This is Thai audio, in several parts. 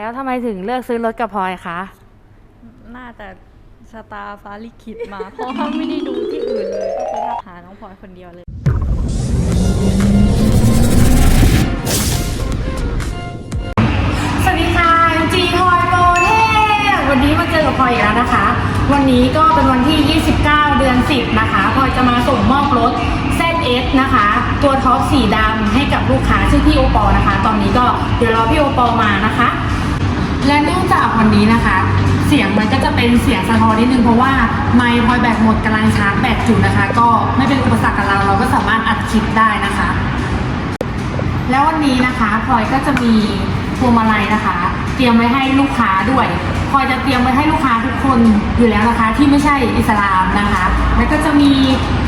แล้วทำไมถึงเลือกซื้อรถกับพลอยคะ น่าจะชะตาฟ้าลิขิตมา เพราะว่าไม่ได้ดูที่อื่นเลย ก็คือทักหาน้องพลอยคนเดียวเลย สวัสดีค่ะจีพลอยโปเท่วันนี้มาเจอกับพลอยอีกแล้วนะคะ วันนี้ก็เป็นวันที่ 29 เดือน 10 นะคะพลอยจะมาส่งมอบรถ ZS นะคะ ตัวท็อปสีดำให้กับลูกค้าชื่อพี่โอปอนะคะ ตอนนี้ก็เดี๋ยวรอพี่โอปอมานะคะ และเนื่องจากวันนี้นะคะ เสียงมันก็จะเป็นเสียงสะท้อนนิดนึงเพราะว่าไมค์พลอยแบตหมดกำลังชาร์จแบตอยู่นะคะ ก็ไม่เป็นอุปสรรคกับเราเราก็สามารถอัดคลิปได้นะคะ แล้ววันนี้นะคะพลอยก็จะมีพวงมาลัยนะคะ เตรียมไว้ให้ลูกค้าด้วยพลอยจะเตรียมไว้ให้ลูกค้าทุกคนอยู่แล้วนะคะ ที่ไม่ใช่อิสลามนะคะ แล้วก็จะมี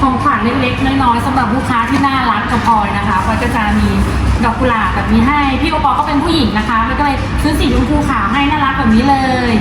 ของขวัญเล็กๆน้อยๆสำหรับลูกค้าที่น่ารักกับพลอยนะคะพลอยก็จะมี ดอกกุหลาบแบบนี้ให้ พี่โอปอก็เป็นผู้หญิงนะคะแล้วก็เลยซื้อสีชมพูขาวให้น่ารักแบบนี้เลย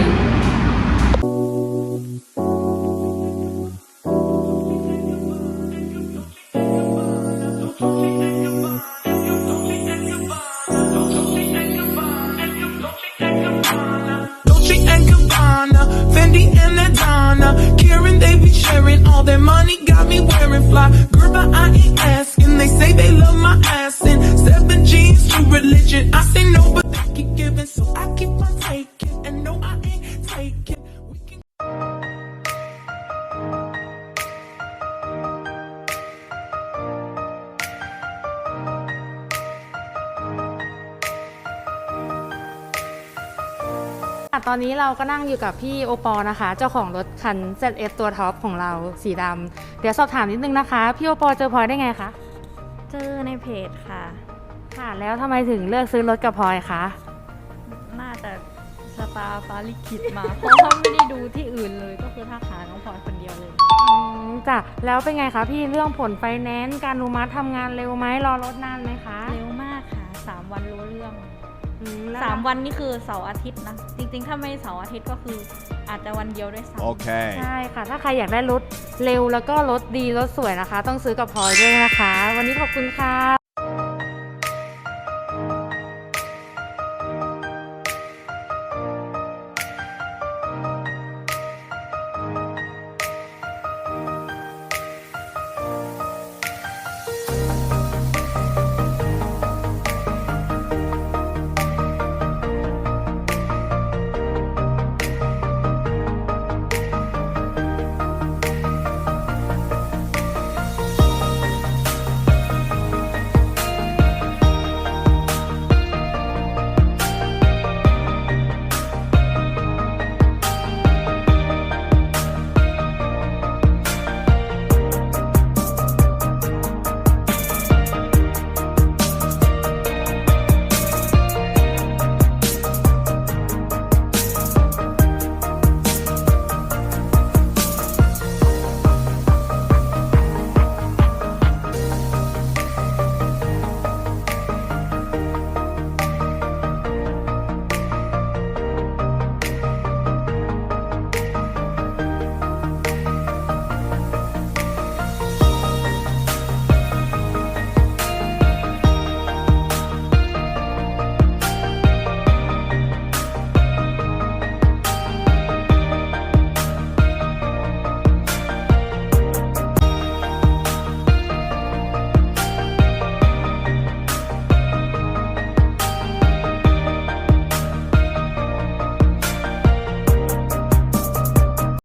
ตอนนี้เราก็นั่งอยู่กับพี่โอปอนะคะ เจ้าของรถคัน ZS ตัวท็อปของเราสีดำเดี๋ยวสอบถามนิดนึงนะคะ พี่โอปอเจอพลอยได้ไงคะ เจอในเพจค่ะ ค่ะ แล้วทำไมถึงเลือกซื้อรถกับพลอยคะ น่าจะชะตาฟ้าลิขิตมา เพราะว่าไม่ได้ดูที่อื่นเลยก็คือทักหาน้องพลอยคนเดียวเลยอืมจ้ะแล้วเป็นไงคะพี่เรื่องผลไฟแนนซ์การอนุมัติทำงานเร็วไหมรอรถนานไหมคะ เร็วมากค่ะสามวันรู้เรื่องอืแล้ว สามวันนี่คือเสาร์อาทิตย์นะจริงๆ ถ้าไม่เสาร์อาทิตย์ก็คืออาจจะวันเดียวด้วยซ้ำ Okay. ใช่ค่ะ ถ้าใครอยากได้รถเร็วแล้วก็รถดีรถสวยนะคะ ต้องซื้อกับพลอยด้วยนะคะ วันนี้ขอบคุณค่ะ